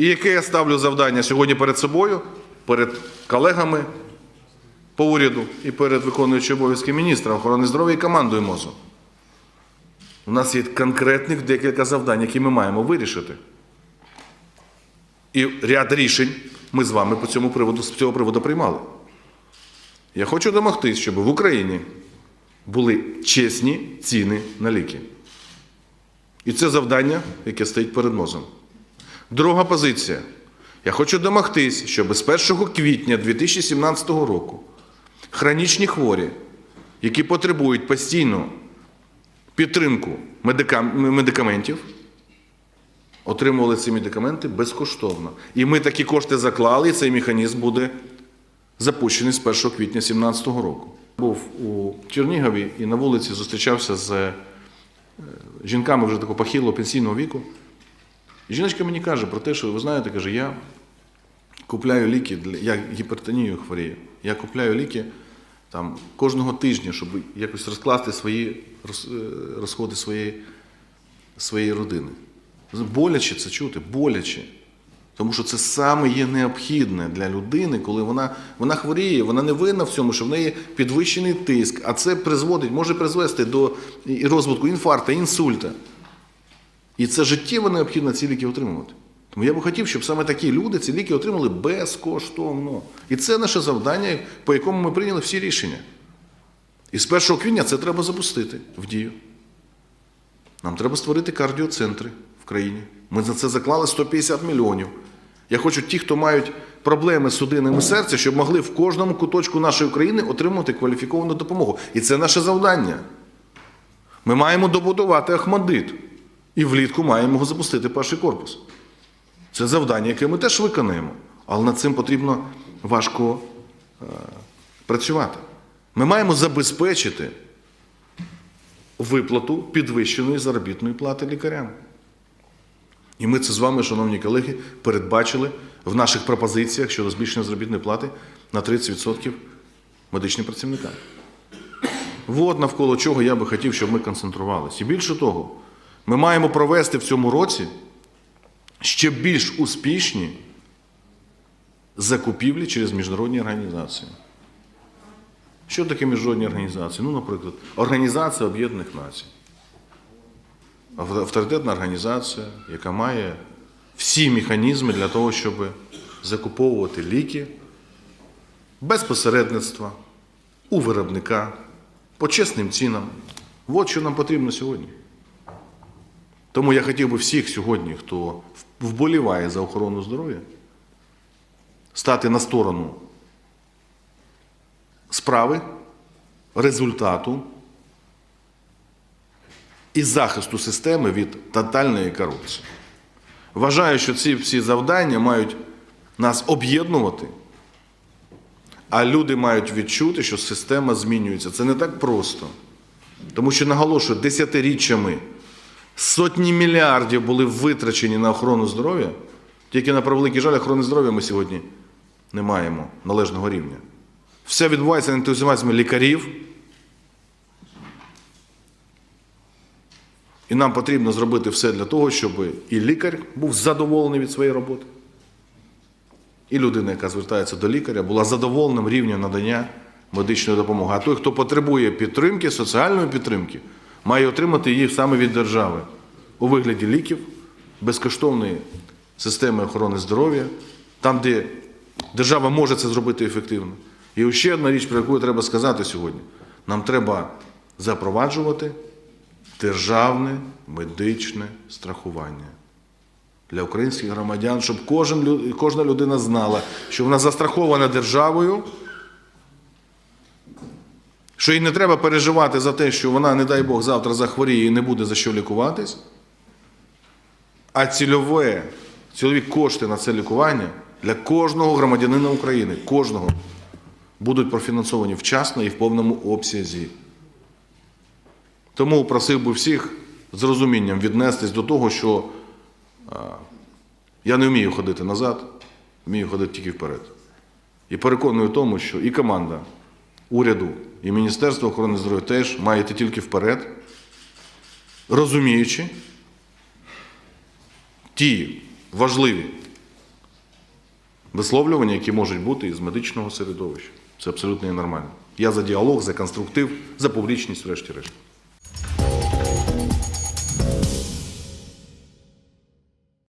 І яке я ставлю завдання сьогодні перед собою, перед колегами по уряду і перед виконуючим обов'язки міністра охорони здоров'я і командою МОЗу. У нас є конкретних декілька завдань, які ми маємо вирішити. І ряд рішень ми з вами по цьому приводу, з цього приводу приймали. Я хочу домогтись, щоб в Україні були чесні ціни на ліки. І це завдання, яке стоїть перед МОЗом. Друга позиція. Я хочу домогтись, щоб з 1 квітня 2017 року хронічні хворі, які потребують постійно підтримку медикаментів, отримували ці медикаменти безкоштовно. І ми такі кошти заклали, і цей механізм буде запущений з 1 квітня 2017 року. Був у Чернігові і на вулиці зустрічався з е, жінками вже такого похилого пенсійного віку. Жіночка мені каже про те, що ви знаєте, каже, я купляю ліки, я гіпертонію хворію. Я купляю ліки там, кожного тижня, щоб якось розкласти свої е, розходи своєї, своєї родини. Боляче це чути, боляче. Тому що це саме є необхідне для людини, коли вона, вона хворіє, вона не винна в цьому, що в неї підвищений тиск, а це призводить, може призвести до розвитку інфаркту, інсульта. І це життєво необхідно ці ліки отримувати. Тому я би хотів, щоб саме такі люди ці ліки отримали безкоштовно. І це наше завдання, по якому ми прийняли всі рішення. І з 1 квітня це треба запустити в дію. Нам треба створити кардіоцентри в країні. Ми за це заклали 150 мільйонів. Я хочу ті, хто мають проблеми з судинами серця, щоб могли в кожному куточку нашої країни отримувати кваліфіковану допомогу. І це наше завдання. Ми маємо добудувати Ахмадит. І влітку маємо запустити перший корпус. Це завдання, яке ми теж виконаємо. Але над цим потрібно важко е, працювати. Ми маємо забезпечити виплату підвищеної заробітної плати лікарям. І ми це з вами, шановні колеги, передбачили в наших пропозиціях щодо збільшення заробітної плати на 30% медичним працівникам. От навколо чого я би хотів, щоб ми концентрувалися. І більше того, ми маємо провести в цьому році ще більш успішні закупівлі через міжнародні організації. Що таке міжнародні організації? Ну, наприклад, Організація Об'єднаних Націй. Авторитетна організація, яка має всі механізми для того, щоб закуповувати ліки без посередництва у виробника по чесним цінам. От що нам потрібно сьогодні. Тому я хотів би всіх сьогодні, хто вболіває за охорону здоров'я, стати на сторону справи, результату і захисту системи від тотальної корупції. Вважаю, що ці всі завдання мають нас об'єднувати, а люди мають відчути, що система змінюється. Це не так просто. Тому що наголошую, десятиріччями сотні мільярдів були витрачені на охорону здоров'я, тільки на превеликий жаль, охорони здоров'я ми сьогодні не маємо належного рівня. Все відбувається на ентузіазмі лікарів. І нам потрібно зробити все для того, щоб і лікар був задоволений від своєї роботи, і людина, яка звертається до лікаря, була задоволеним рівнем надання медичної допомоги. А той, хто потребує підтримки, соціальної підтримки, має отримати її саме від держави у вигляді ліків, безкоштовної системи охорони здоров'я, там, де держава може це зробити ефективно. І ще одна річ, про яку треба сказати сьогодні: нам треба запроваджувати державне медичне страхування для українських громадян, щоб кожен, кожна людина знала, що вона застрахована державою, що їй не треба переживати за те, що вона, не дай Бог, завтра захворіє і не буде за що лікуватись, а цільове, цільові кошти на це лікування для кожного громадянина України, кожного, будуть профінансовані вчасно і в повному обсязі. Тому просив би всіх з розумінням віднестись до того, що я не вмію ходити назад, вмію ходити тільки вперед. І переконую в тому, що і команда уряду, і Міністерства охорони здоров'я теж має йти тільки вперед, розуміючи ті важливі висловлювання, які можуть бути із медичного середовища. Це абсолютно ненормально. Я за діалог, за конструктив, за публічність, врешті-решт.